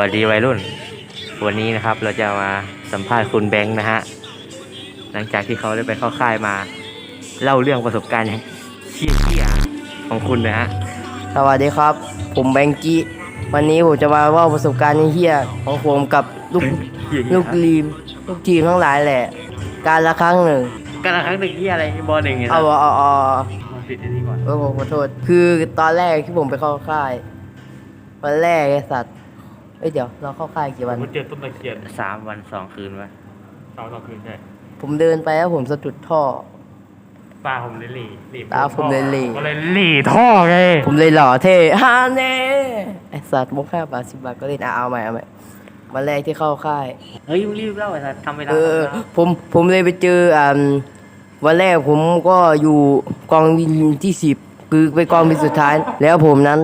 วัสดีวัยรุ่น วันนี้นะครับเราจะมาสัมภาษณ์คุณแบงค์นะฮะ หลังจากที่เขาได้ไปเข้าค่ายมา เล่าเรื่องประสบการณ์เชี่ยๆของคุณนะฮะ สวัสดีครับ ผมแบงกี้ วันนี้ผมจะมาเล่าประสบการณ์เฮี้ยๆของผมกับลูกลูกทีมลูกทีมทั้งหลายแหละ การละครั้งหนึ่งกันละครั้งหนึ่งที่อะไรบอลหนึ่งไงเอาเอาเอามาปิดอันนี้ก่อนเออผมขอโทษ คือตอนแรกที่ผมไปเข้าค่ายวันแรกไอ้สัตว์ เอ้ยเดี๋ยวเราเข้าค่ายกี่วัน ผมเจอต้นตะเคียนสามวันสองคืนวะสองสองคืนใช่ผมเดินไปแล้วผมสะดุดท่อ ตาผมเลยหลีหลีตาผมเลยหลีก็เลยหลีท่อไงผมเลยหล่อเท่ฮาเน่ไอ้สัตว์มุกห้าบาทสิบบาทก็เล่นอะเอาใหม่เอาใหม่วันแรกที่เข้าค่าย เฮ้ยมึงรีบเล่าไอ้สัสทำเวลาเออ ผมผมเลยไปเจออ่าวันแรกผมก็อยู่กองบินที่สิบคือไปกองบินสุดท้าย แล้วผมนั้น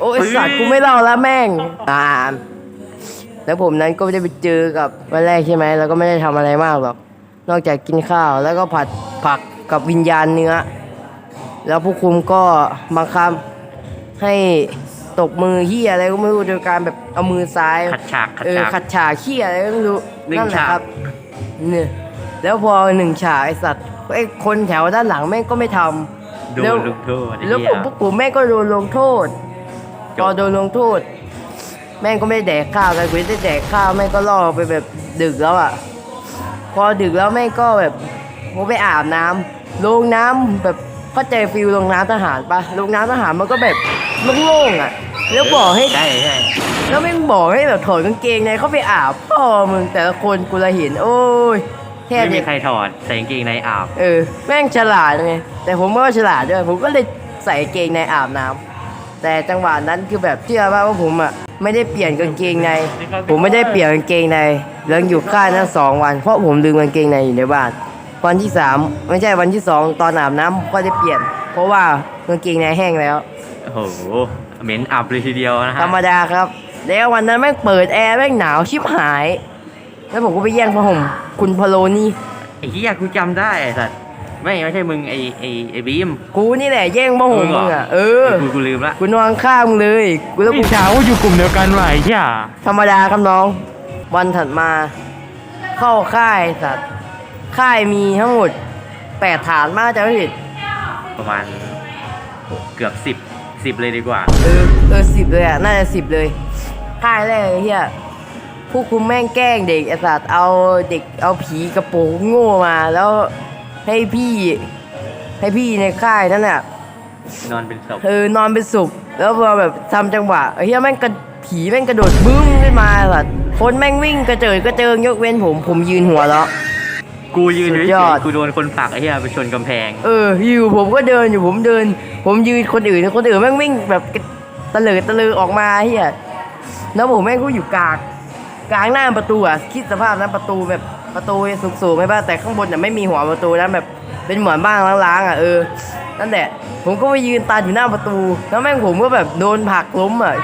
โอ้ยสัตว์กูไม่เล่าแล้วแม่งอ่าแล้วผมนั้นก็ได้ไปเจอกับวันแรกใช่ไหมแล้วก็ไม่ได้ทำอะไรมากหรอก นอกจากกินข้าวแล้วก็ผัดผักกับวิญญาณเนื้อ แล้วผู้คุมก็บังคับให้ตกมือเฮียอะไรก็ไม่รู้โดยการแบบเอามือซ้ายขัดฉากขัดเออฉาก ขัดฉากขี้อะไรก็ไม่รู้หนึ่งนั่นแหละฉาก ครับเนี่ยแล้วพอหนึ่งฉากไอสัตว์ไอคนแถวด้านหลังแม่งก็ไม่ทำ โดแล้วนลูกโทษไอ้แล้วเหี้ผยมพวกผมแม่งก็โดนลงโทษพอโดนลงโทษ แม่งก็ไม่ได้แดกข้าวกันกูได้แดกข้าวแม่งก็ล่อไปแบบดึกแล้วอะ พอดึกแล้วแม่งก็แบบผมไปอาบน้ำลงน้ำแบบเข้าใจฟิลลงน้ำทหารปะลงน้ำทหารมันก็แบบโล่งๆอะ แล้วบอกให้ใช่ใช่แล้วแม่งบอกให้แบบถอดกางเกงในเข้าไปอาบพ่อมึงแต่ละคนกูละเห็น โอ้ย แทบไม่มีจะใครถอดใส่กางเกงในอาบ เออ แม่งฉลาดไงแต่ผมก็ฉลาดด้วยผมก็เลยใส่กางเกงในอาบน้ำแต่จังหวะนั้นคือแบบเชื่อว่าว่าผมอะไม่ได้เปลี่ยนกางเกงใน ผมไม่ได้เปลี่ยนกางเกงในแล้วอยู่ค่ายนั้นสองวัน เพราะผมลืมกางเกงในอยู่ในบ้านวันที่สามไม่ใช่วันที่สองตอนอาบน้ำก็ได้เปลี่ยน เพราะว่ากางเกงในแห้งแล้ว โอ้โห เหม็นอับเลยทีเดียวนะฮะธรรมดาครับ แล้ววันนั้นแม่งเปิดแอร์แม่งหนาวชิบหาย แล้วผมก็ไปแย่งผ้าห่มคุณพะโลนี่ ไอ้เหี้ยกูจำได้ไอ้สัสไม่ไม่ใช่มึงไอ้ไอ้ไอ้บีม กูนี่แหละแย่งผ้าห่มมึงอะเออกูกูลืมละกูนอนข้างมึงเลยกูแล้วกูพี่สาวอยู่กลุ่มเดียวกันว่ะไอ้เหี้ยธรรมดาครับน้อง วันถัดมา เข้าค่ายสัตว์ค่ายมีทั้งหมดแปดฐานมากจะไม่ผิดประมาณเกือบสิบสิบเลยดีกว่า เออเออสิบเลยอะน่าจะสิบเลยค่ายแรกไอ้เฮีย ผู้คุมแม่งแกล้งเด็กไอ้สัตว์เอาเด็กเอาผีกระโปรงโง่มา แล้วให้พี่ ให้พี่ในค่ายนั่นน่ะนอนเป็นศพเออนอนเป็นสุขแล้วพอแบบทำจังหวะไอ้เฮียแม่งกระผีแม่งกระโดดบึ้มขึ้นมาสัตว์คนแม่งวิ่งกระเจิดกระเจิงยกเว้นผมผมยืนหัวแล้วกูยืนสุเฉดยยอดๆกูโดนคนผลักไอ้เหี้ยไปชนกำแพง เอออยู่ผมก็เดินอยู่ผมเดิน ผมยืนคนอื่นคนอื่นแม่งวิ่งแบบตะเลิดตะลือออกมาเฮียแล้วผมแม่งก็อยู่กลาง กลางหน้าประตูอะคิดสภาพนะประตูแบบประตูสูงๆไม่ป่ะแต่ข้างบนน่ะไม่มีหัวประตูนะแบบเป็นเหมือนบ้านล้างๆอะเออนั่นแหละผมก็ไปยืนตาอยู่หน้าประตู แล้วแม่งผมก็แบบโดนผลักล้มอะ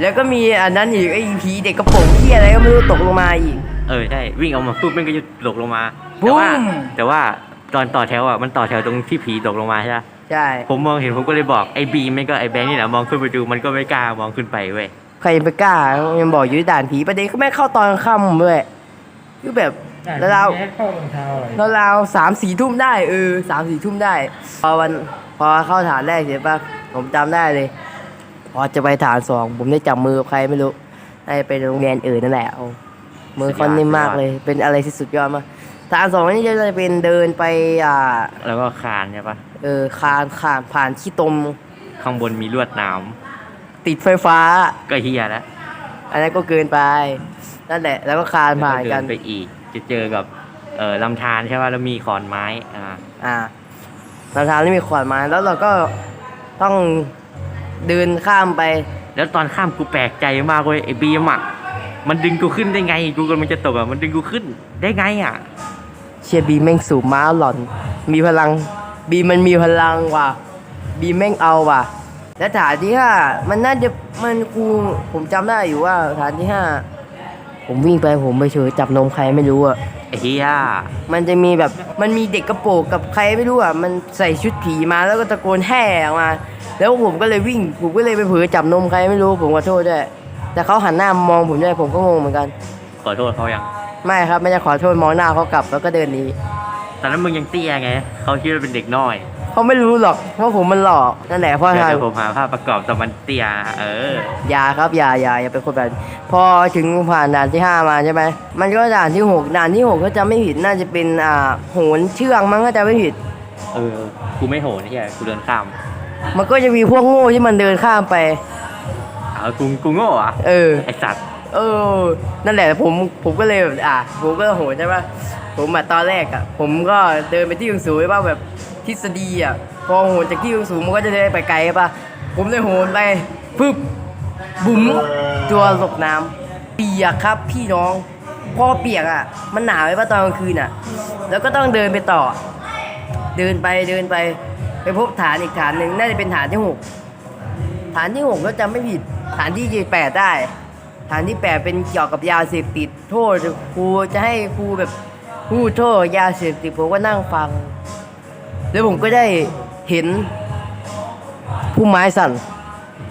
แล้วก็มีอันนั้นอีกไอ้ผีเด็กกระโปรงที่อะไรก็ไม่รู้ตกลงมาอีก เออใช่วิ่งออกมาปุ๊บมันก็จะตกลงมาบู๊แต่ว่ามแต่ว่าตอนต่อแถวอะมันต่อแถวตรงที่ผีตกลงมาใช่ไหมใช่ผมมองเห็นผมก็เลยบอกไอ้บีมไม่ก็ไอ้แบงค์นี่แหละมองขึ้นไปดูมันก็ไม่กล้ามองขึ้นไปเว้ย ใครไปกล้ายังบอกอยู่ที่ด่านผีประเด็นเขาไม่เข้าตอนค่ำด้วยคือแบบแล้วเราเข้ารองเท้าอะไรแล้วเราสามสี่ทุ่มได้เออสามสี่ทุ่มได้ พอวันพอเข้าฐานแรกเสร็จปะผมจำได้เลย พอจะไปฐานสองผมได้จับมือกับใครไม่รู้ได้ไปโรงเรียนอื่นนั่นแหละเอามือเขานิ่มมากเลย เป็นอะไรที่สุดยอดมากฐานสองนี่จะเป็นเดินไปอ่า แล้วก็คานใช่ปะเออคานคานผ่านขี้ตมข้างบนมีลวดหนาม ติดไฟฟ้า ก็เฮียแล้วอันนั้นก็เกินไป นั่นแหละ แล้วก็คานผ่านแล้วกัเดินไปอีก จะเจอกับเอ่อลำธารใช่ปะแล้วมีขอนไม้อ่าอ่าเราทางที่มีขวานไม้แล้วเราก็ต้องเดินข้ามไป แล้วตอนข้ามกูแปลกใจมากเว้ยไอ้บีมอะมันดึงกูขึ้นได้ไง กูกำลังจะตกอะมันดึงกูขึ้นได้ไงอะ เชียร์บีแม่งสูบม้าหล่อน มีพลัง บีมันมีพลังว่ะ บีแม่งเอาว่ะ และฐานที่ห้ามันน่าจะมันครูผมจำได้อยู่ว่าฐานที่ห้าผมวิ่งไปผมไปเฉยจับนมใครไม่รู้อะไอ้เฮียมันจะมีแบบมันมีเด็กกระโปรงกับใครไม่รู้อะมันใส่ชุดผีมาแล้วก็ตะโกนแห่ออกมา แล้วผมก็เลยวิ่งผมก็เลยไปเผลอจับนมใครไม่รู้ ผมขอโทษด้วยแต่เขาหันหน้ามองผมด้วยผมก็งงเหมือนกัน ขอโทษเขายังไม่ครับไม่ได้ขอโทษมองหน้าเขากลับแล้วก็เดินหนีตอนนั้นมึงยังเตี้ยไงเขาคิดว่าเป็นเด็กน้อย เขาไม่รู้หรอกว่าผมมันหลอกนั่นแหละเพราะเดี๋ยวทางเดี๋ยวผมหาภาพประกอบตอนมันเตี้ยเออ อย่าครับอย่าอย่าอย่าเป็นคนแบบนั้นพอถึงผ่านด่านที่ห้ามาใช่ไหมมันก็ด่านที่หกด่านที่หกก็จะไม่ผิดน่าจะเป็นอ่าโหนเชือกมั้งก็จะไม่ผิด เออ กูไม่โหนเฮียกูเดินข้ามมันก็จะมีพวกโง่ที่มันเดินข้ามไป เอากูกูโง่อะเออ ไอสัตว์ เออ นั่นแหละผมผมก็เลยแบบอะผมก็โหนใช่ปะผมอะตอนแรกอะผมก็เดินไปที่สูงๆใช่ปะแบบ ทฤษฎีอะพอโหนจากที่สูงมันก็จะได้ไปไกลใช่ะผมเลยโหนไปปึ๊บบุ๋มตัวหลบน้ำเปียกครับพี่น้องพอเปียกอะ มันหนาวใช่ป่ะตอนกลางคืนอะ แล้วก็ต้องเดินไปต่อ เดินไปเดินไป ไปพบฐานอีกฐานหนึ่งน่าจะเป็นฐานที่หกฐานที่หกก็จำไม่ผิดฐานที่แปดได้ ฐานที่แปดเป็นเกี่ยวกับยาเสพติดโทษครูจะให้ครูแบบพูดโทษยาเสพติดผมก็นั่งฟัง แล้วผมก็ได้เห็นผู้ไม้สั่น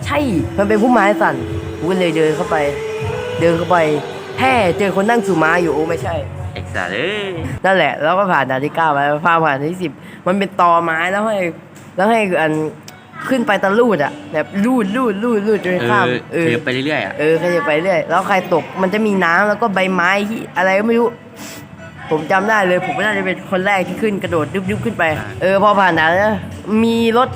ใช่ มันเป็นผู้ไม้สั่นผมก็เลยเดินเข้าไป เดินเข้าไปแห่เจอคนนั่งสู่ม้าอยู่โอ้ไม่ใช่ ไอสัตว์เอ้ยนั่นแหละ แล้วก็ผ่านด่านที่เก้าไปพาผ่านด่านที่สิบมันเป็นตอไม้แล้วให้แล้วให้อันขึ้นไปตะลูดอะแบบลูดลูดลูดลูดจนเอข้ามอเออเดินไปเรื่อยๆอะเออใครจะไปเรื่อยแล้วใครตกมันจะมีน้ำแล้วก็ใบไม้ที่อะไรก็ไม่รู้ ผมจำได้เลย ผมน่าจะเป็นคนแรกที่ขึ้นกระโดดดึบๆขึ้นไป เออพอผ่านด่านนะมีรถ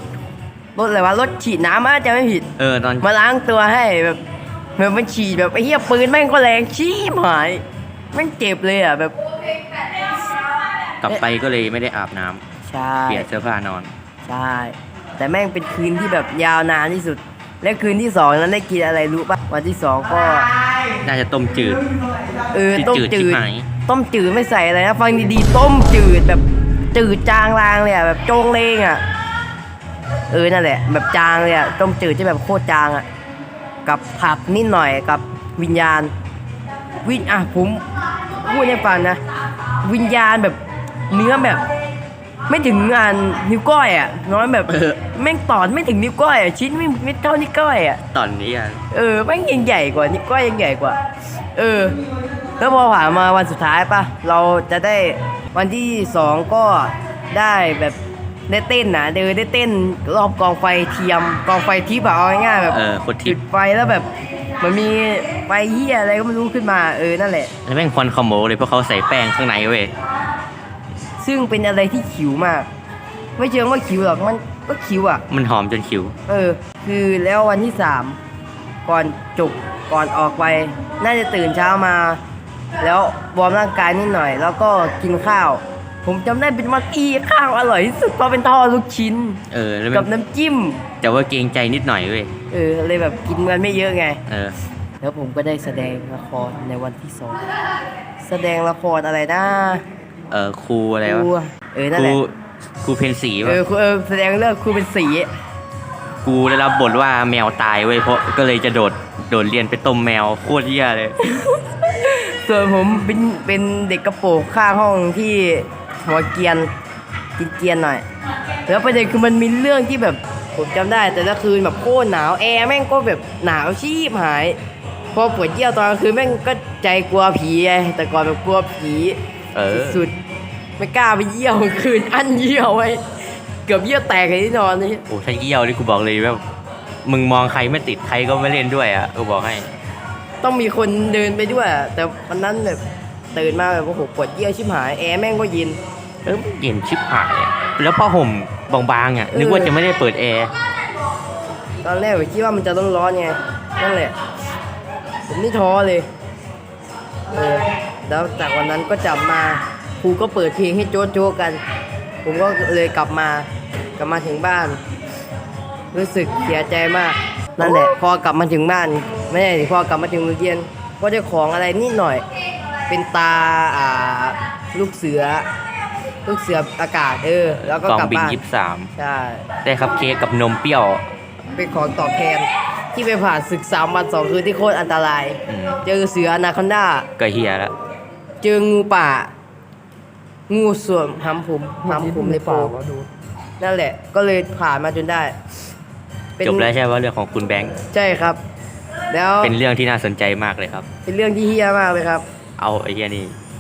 รถอะไรวะรถฉีดน้ำอาจจะไม่ผิด เออตอนมาล้างตัวให้แบบแบบมันฉีดแบบไอ้เหี้ยปืนแม่งก็แรงชี้หายแม่งเจ็บเลยอะแบบกลับไปก็เลยไม่ได้อาบน้ำใช่เปลี่ยนเสื้อผ้านอน ใช่แต่แม่งเป็นคืนที่แบบยาวนานที่สุด และคืนที่สองนั้นได้กินอะไรรู้ปะวันที่สองก็ น่าจะต้มจืด เออที่ต้มจืดจืชิบดหายต้มจืดไม่ใส่อะไรนะ ฟังดีๆ ต้มจืดแบบจืดจางลางเลยอะแบบโจงเลงอะ เออนั่นแหละ แบบจางเลยอะต้มจืดที่แบบโคตรจางอะ กับผักนิดหน่อยกับวิญญาณ วิญอะผมพูดให้ฟังนะ วิญญาณแบบเนื้อแบบ ไม่ถึงงานนิ้วก้อยอะ น้อยแบบเออ แม่งตอนไม่ถึงนิ้วก้อยอะชิ้นไม่ไม่เท่านิ้วก้อยอะตอนนี้อะเออแม่งยังใหญ่กว่านิ้วก้อยยังใหญ่กว่า เออ แล้วพอผ่านมาวันสุดท้ายปะเราจะได้วันที่สองก็ได้แบบได้เต้นนะเดินได้เต้นรอบกองไฟเทียมกองไฟทิพย์อะเอาง่ายๆแบบ เออคนทิจุพดย์ไฟแล้วแบบมันมีไฟเหี้ยอะไรก็ไม่รู้ขึ้นมาเออนั่นแหละ แล้วแม่งควันขโมเลยเพราะเขาใส่แป้งข้างในเว้ย ซึ่งเป็นอะไรที่ขิวมาก ไม่เชิงว่าขิวหรอกมันก็ขิวอะ มันหอมจนขิว เออ คือแล้ววันที่สามก่อนจบก่อนออกไป น่าจะตื่นเช้ามา แล้ววอร์มร่างกายนิดหน่อย แล้วก็กินข้าว ผมจำได้เป็นมักอีข้าวอร่อยที่สุดเพราะเป็นทอดลูกชิ้น เออแล้วกัมับนน้ำจิ้ม แต่ว่าเกรงใจนิดหน่อยเว้ย เออเลยแบบกินกันไม่เยอะไง เออ แล้วผมก็ได้แสดงละครในวันที่สองแสดงละครอะไรนะเออครูอะไรวะครูเออนั่คนแหรูละ ครูเพนสีเอวะอครูเออแสดงเรื่องครูเป็นสีกูได้รับบทว่าแมวตายเว้ยเพราะก็เลยจะโดดโดดเรียนไปต้มแมวโคตรเหี้ยเลย ส่วนผมเป็นเป็นเด็กกระโปรงข้างห้องที่หัวเกรียนกินเกรียนหน่อยแล้วประเด็นคือมันมีเรื่องที่แบบผมจำได้ แต่ละคืนแบบโคตรหนาวแอร์แม่งก็แบบหนาวชีพหาย พอปวดเยี่ยวตอนกลางคืนแม่งก็ใจกลัวผีไงแต่ก่อนแบบกลัวผี เออ สุดๆไม่กล้าไปเยี่ยวกลางคืนอั้นเยี่ยวไว้เกือบเยี่ยวแตกเลยที่นอนนี่โอ้ถ้าเยี่ยวนี่กูบอกเลยว่ามึงมองใครไม่ติดใครก็ไม่เล่นด้วยอะกูบอกให้ ต้องมีคนเดินไปด้วยอะแต่วันนั้นแบบตื่นมาแบบโอ้โหปวดเยี่ยวชิบหายแอร์แม่งก็เย็นเออเย็นชิบหายอะแล้วผ้าห่มบางๆอะนึกว่าจะไม่ได้เปิดแอร์ตอนแรกผมคิดว่ามันจะต้องร้อนไงนั่นแหละผมนี่ท้อเลยเออ แล้วจากวันนั้นก็จับมาครูก็เปิดเพลงให้โจ๊ะโจ๊ะกัน ผมก็เลยกลับมากลับมาถึงบ้าน รู้สึกเสียใจมากนั่นแหละพอกลับมาถึงบ้าน ไม่ใช่ดิพอกลับมาถึงโรงเรียนก็ได้ของอะไรนิดหน่อย เป็นตาอ่าลูกเสือ ลูกเสืออากาศเออ แล้วก็กล่องกลับบินบ้านยี่สิบสามใช่ได้ครับเค้กกับนมเปรี้ยว เป็นของตอบแทนที่ไปผ่านศึกสามวันสองคืนที่โคตรอันตรายอืมเจอเสืออนาคอนดาก็เฮียแล้ว เจองูป่า งูสวมหำผมหำผมในโปเปล่าวะดู นั่นแหละ ก็เลยผ่านมาจนได้เป็นจบแล้วใช่ไหมเรื่องของคุณแบงค์ใช่ครับ แล้วเป็นเรื่องที่น่าสนใจมากเลยครับ เป็นเรื่องที่เฮี้ยมากเลยครับ เอาไอ้เหี้ยนี่